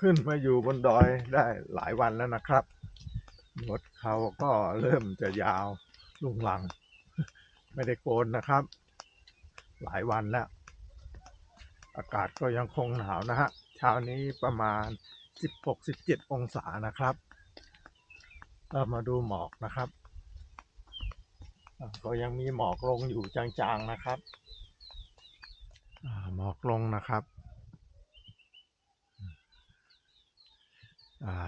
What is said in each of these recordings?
ขึ้นมาอยู่บนดอยได้หลายวันแล้วนะครับหนวดเขาก็เริ่มจะยาวลุงลัง ไม่ได้โกนนะครับ หลายวันแล้ว อากาศก็ยังคงหนาวนะฮะเช้านี้ประมาณ 16-17 องศานะครับเรามาดูหมอกนะครับก็ยังมีหมอกลงอยู่จางๆนะครับหมอกลงนะครับ อ่า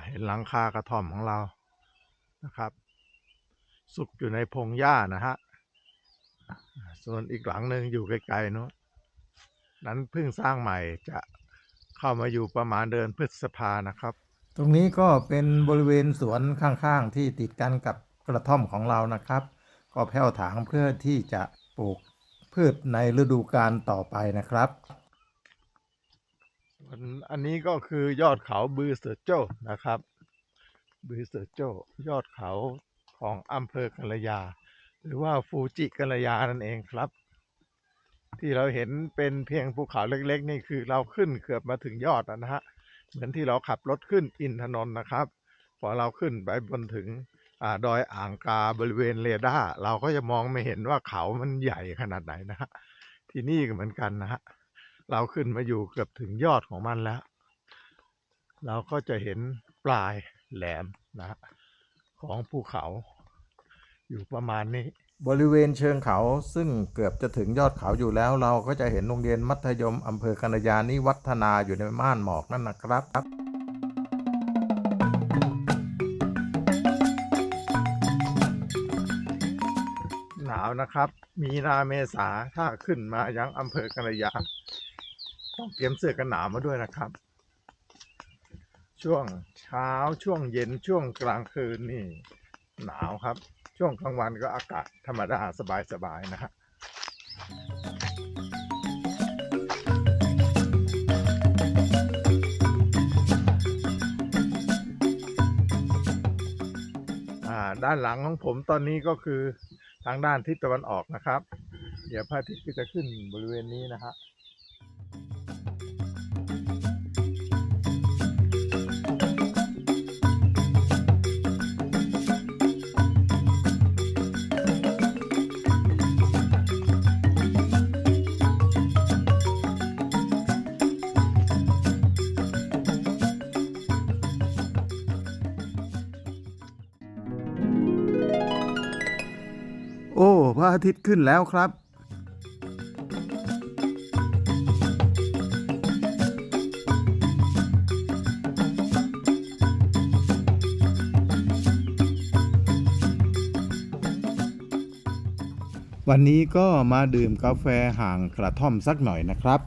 เห็นหลังคากระท่อมของเรานะครับ สุกอยู่ในพงหญ้านะฮะส่วนอีกหลังหนึ่งอยู่ไกลๆนู้นนั้นเพิ่งสร้างใหม่จะเข้ามาอยู่ประมาณเดือนพฤษภานะครับ ตรงนี้ก็เป็นบริเวณสวนข้างๆ ที่ติดกันกับกระท่อมของเรานะครับ ก็แผ่วถางเพื่อที่จะปลูกพืชในฤดูกาลต่อไปนะครับ อันนี้ก็คือยอดเขาบือเสือโจ้นะครับ บือเสือโจ้ยอดเขาของอำเภอกัลยา หรือว่าฟูจิกัลยานั่นเองครับ ที่เราเห็นเป็นเพียงภูเขาเล็ก ๆ นี่คือเราขึ้นเกือบมาถึงยอดแล้วนะฮะเหมือนที่เราขับรถขึ้นอินทนนท์นะครับ พอเราขึ้นไปบนถึงอดอยอ่างกาบริเวณเรดาร์เราก็จะมองไม่เห็นว่าเขามันใหญ่ขนาดไหนนะฮะที่นี่ก็เหมือนกันนะฮะ เราขึ้นมาอยู่เกือบถึงยอดของมันแล้ว เราก็จะเห็นปลายแหลมนะฮะของภูเขา อยู่ประมาณนี้ บริเวณเชิงเขาซึ่งเกือบจะถึงยอดเขาอยู่แล้ว เราก็จะเห็นโรงเรียนมัธยมอำเภอกัญญานิวัฒนาอยู่ในม่านหมอกนั่นนะครับหนาวนะครับ มีนาเมษาถ้าขึ้นมายังอำเภอกัลยา ต้องเตรียมเสื้อกันหนาวมาด้วยนะครับ ช่วงเช้าช่วงเย็นช่วงกลางคืนนี่ หนาวครับ ช่วงกลางวันก็อากาศธรรมดาสบายๆนะฮะอ่าด้านหลังของผมตอนนี้ก็คือทางด้านทิศตะวันออกนะครับ เดี๋ยวพระอาทิตย์ก็จะขึ้นบริเวณนี้นะฮะ โอ้ พระอาทิตย์ขึ้นแล้วครับ วันนี้ก็มาดื่มกาแฟห่างกระท่อมสักหน่อยนะครับ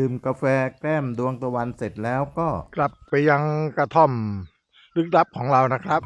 ดื่มกาแฟแก้มดวงตะวันเสร็จแล้วก็ กลับไปยังกระท่อมลึกลับของเรานะครับ